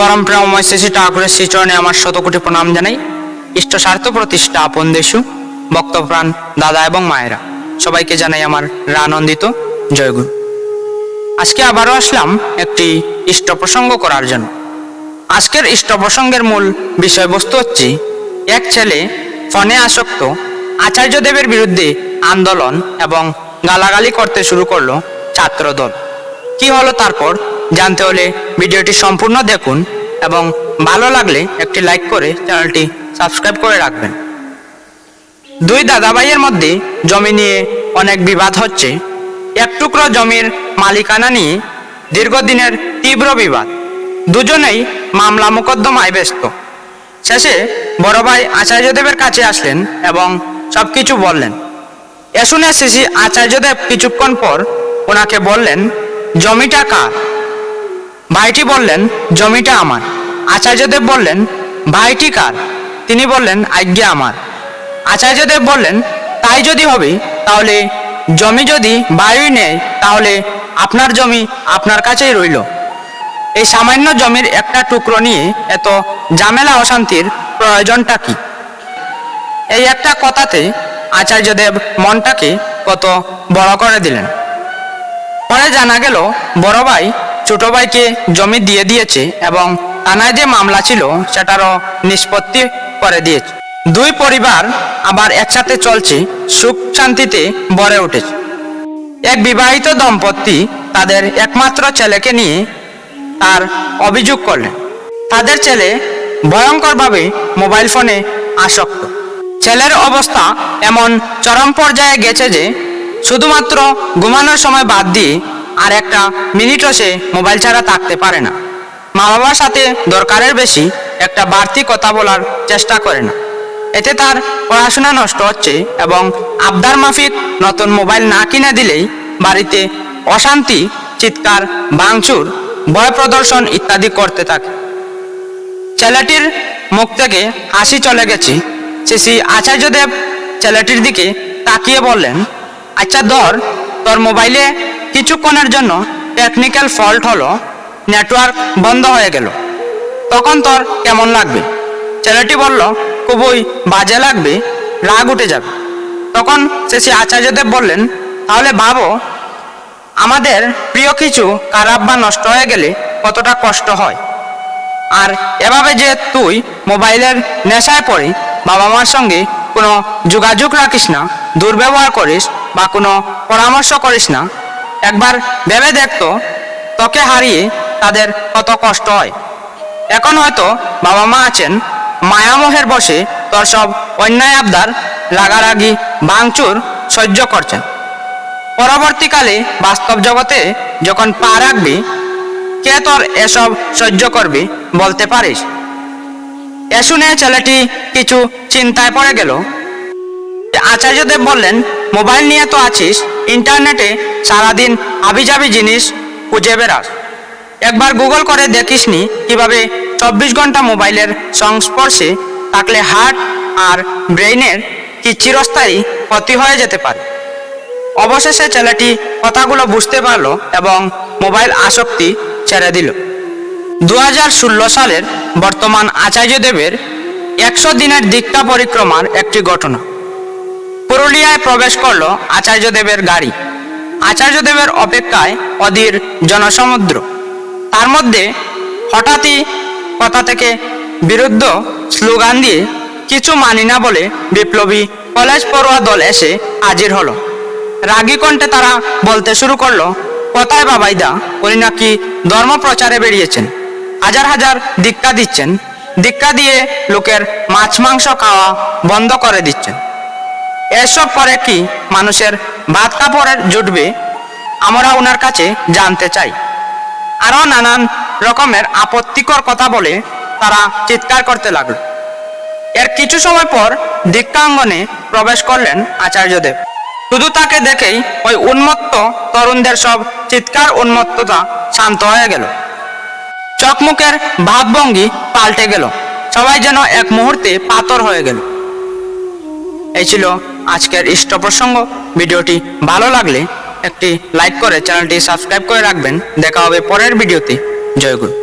পরম প্রেমময় শ্রী ঠাকুরের শ্রীচরণে আমার শতকোটি প্রণাম জানাই। ইষ্ট স্বার্থ প্রতিষ্ঠা আপন দেশু, ভক্তপ্রাণ, দাদা এবং মায়েরা। সবাইকে জানাই আমার রানন্দিত জয়গুরু। আজকে আবারও আসলাম একটি ইষ্ট প্রসঙ্গ করার জন্য। আজকের ইষ্ট প্রসঙ্গের মূল বিষয়বস্তু হচ্ছে, এক ছেলে ফোনে আসক্ত আচার্যদেবের বিরুদ্ধে আন্দোলন এবং গালাগালি করতে শুরু করল ছাত্রদল। কি হলো তারপর? জানতে হলে ভিডিওটি সম্পূর্ণ দেখুন এবং ভালো লাগলে একটি লাইক করে চ্যানেলটি সাবস্ক্রাইব করে রাখবেন। দুই দাদাভাইয়ের মধ্যে জমি নিয়ে অনেক বিবাদ হচ্ছে। এক টুকরো জমির মালিকানা নিয়ে দীর্ঘদিনের তীব্র বিবাদ। দুজনেই মামলা মোকদ্দমায় ব্যস্ত। শেষে বড় ভাই আচার্যদেবের কাছে আসলেন এবং সবকিছু বললেন। এ শুনে শেষে আচার্যদেব কিছুক্ষণ পর ওনাকে বললেন, জমিটা কার? ভাইটি বললেন, জমিটা আমার। আচার্যদেব বললেন, ভাইটি কার? তিনি বললেন, আজ্ঞা আমার। আচার্যদেব বললেন, তাই যদি হবে তাহলে জমি যদি বায়ুই নেয় তাহলে আপনার জমি আপনার কাছেই রইল। এই সামান্য জমির একটা টুকরো নিয়ে এত ঝামেলা অশান্তির প্রয়োজনটা কি? এই একটা কথাতে আচার্যদেব মনটাকে কত বড় করে দিলেন। পরে জানা গেল, বড় ভাই ছোট ভাইকে জমি দিয়ে দিয়েছে এবং থানায় যে মামলা ছিল সেটারও নিষ্পত্তি করে দিয়েছে। দুই পরিবার আবার একসাথে চলছে সুখ শান্তিতে ভরে উঠেছে। এক বিবাহিত দম্পতি তাদের একমাত্র ছেলেকে নিয়ে তার অভিযোগ করলেন। তাদের ছেলে ভয়ঙ্করভাবে মোবাইল ফোনে আসক্ত। ছেলের অবস্থা এমন চরম পর্যায়ে গেছে যে শুধুমাত্র ঘুমানোর সময় বাদ দিয়ে আর একটা মিনিটও সে মোবাইল ছাড়া থাকতে পারে না। মা বাবার সাথে দরকারের বেশি একটা বাড়তি কথা বলার চেষ্টা করে না। এতে তার পড়াশোনা নষ্ট হচ্ছে এবং আবদার মাফিক নতুন মোবাইল না কিনে দিলেই বাড়িতে অশান্তি, চিৎকার, ভাঙচুর, ভয় প্রদর্শন ইত্যাদি করতে থাকে। ছেলেটির মুখ থেকে হাসি চলে গেছে। শ্রী আচার্যদেব ছেলেটির দিকে তাকিয়ে বললেন আচ্ছা ধর, তোর মোবাইলে কিছুক্ষণের জন্য টেকনিক্যাল ফল্ট হলো নেটওয়ার্ক বন্ধ হয়ে গেল। তখন তোর কেমন লাগবে? ছেলেটি বলল, খুবই বাজে লাগবে, রাগ উঠে যাবে। তখন শ্রী আচার্যদেব বললেন, তাহলে ভাবো, আমাদের প্রিয় কিছু খারাপ বা নষ্ট হয়ে গেলে কতটা কষ্ট হয়? আর এভাবে যে তুই মোবাইলের নেশায় পড়ি বাবা মার সঙ্গে কোনো যোগাযোগ রাখিস না, দুর্ব্যবহার করিস বা কোনো পরামর্শ করিস না একবার ভেবে দেখতো তোকে হারিয়ে তাদের কত কষ্ট হয়। এখন হয়তো বাবা মা আছেন, মায়ামোহের বসে তোর সব অন্যায় আবদার, রাগারাগি, ভাঙচুর সহ্য করছেন। পরবর্তীকালে বাস্তব জগতে যখন পা রাখবি, কে তোর এসব সহ্য করবি বলতে পারিস? এ শুনে ছেলেটি কিছু চিন্তায় পড়ে গেল। আচার্যদেব বললেন, মোবাইল নিয়ে তো আছিস ইন্টারনেটে সারাদিন আবিজাবি জিনিস খুঁজে বেড়াস। একবার গুগল করে দেখিসনি কীভাবে চব্বিশ ঘণ্টা মোবাইলের সংস্পর্শে থাকলে হার্ট আর ব্রেইনের কি চিরস্থায়ী ক্ষতি হয়ে যেতে পারে। অবশেষে ছেলেটি কথাগুলো বুঝতে পারল এবং মোবাইল আসক্তি ছেড়ে দিল। দু হাজার ষোলো সালের বর্তমান আচার্যদেবের একশো দিনের দীক্ষা পরিক্রমার একটি ঘটনা। পুরুলিয়ায় প্রবেশ করল আচার্যদেবের গাড়ি। আচার্যদেবের অপেক্ষায় অধীর জনসমুদ্র। তার মধ্যে হঠাৎই কথা থেকে বিরুদ্ধ স্লোগান দিয়ে কিছু মানি না বলে বিপ্লবী কলেজ পড়ুয়া দল এসে হাজির হলো। রাগী কণ্ঠে তারা বলতে শুরু করল, কোথায় বাবাইদা, উনি নাকি ধর্ম প্রচারে বেরিয়েছেন। হাজার হাজার দীক্ষা দিচ্ছেন। দীক্ষা দিয়ে লোকের মাছ, মাংস খাওয়া বন্ধ করে দিচ্ছেন। এসব করে কি মানুষের ভাত কাপড়ের জুটবে? আমরা ওনার কাছে জানতে চাই। আরও নানান রকমের আপত্তিকর কথা বলে তারা চিৎকার করতে লাগল। এর কিছু সময় পর দীক্ষাঙ্গনে প্রবেশ করলেন আচার্যদেব। শুধু তাকে দেখেই ওই উন্মত্ত তরুণদের সব চিৎকার উন্মত্ততা শান্ত হয়ে গেল। চকমুখের ভাবভঙ্গি পাল্টে গেল। সবাই যেন এক মুহূর্তে পাথর হয়ে গেল। এই ছিল আজকের ইষ্ট প্রসঙ্গ। ভিডিওটি ভালো লাগলে একটি লাইক করে চ্যানেলটি সাবস্ক্রাইব করে রাখবেন। দেখা হবে পরের ভিডিওতে। জয়গুরু